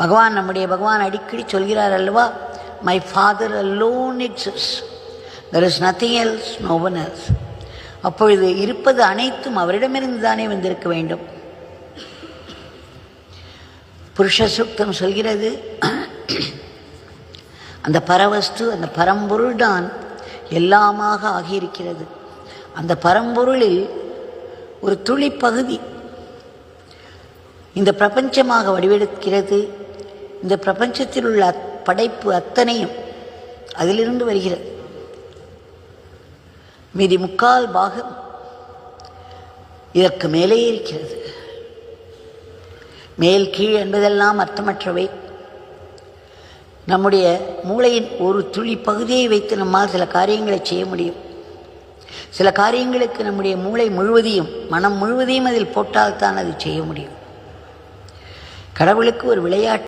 பகவான் நம்முடைய பகவான் அடிக்கடி சொல்கிறார் அல்லவா my father alone exists there is nothing else no one அப்பொழுது இருப்பது அனைத்தும் அவரிடமிருந்து தானே வந்திருக்க வேண்டும். புருஷ சுக்தம் சொல்கிறது அந்த பரவஸ்து அந்த பரம்பொருள் தான் எல்லாமாக ஆகியிருக்கிறது. அந்த பரம்பொருளில் ஒரு துளி பகுதி இந்த பிரபஞ்சமாக வடிவெடுக்கிறது. இந்த பிரபஞ்சத்தில் உள்ள படைப்பு அத்தனையும் அதிலிருந்து வருகிறது. மீதி முக்கால் பாகம் இதற்கு மேலே இருக்கிறது. மேல் கீழ் என்பதெல்லாம் அர்த்தமற்றவை. நம்முடைய மூளையின் ஒரு துளி பகுதியை வைத்து நம்மால் சில காரியங்களை செய்ய முடியும். சில காரியங்களுக்கு நம்முடைய மூளை முழுவதையும் மனம் முழுவதையும் அதில் போட்டால்தான் அது செய்ய முடியும். கடவுளுக்கு ஒரு விளையாட்டு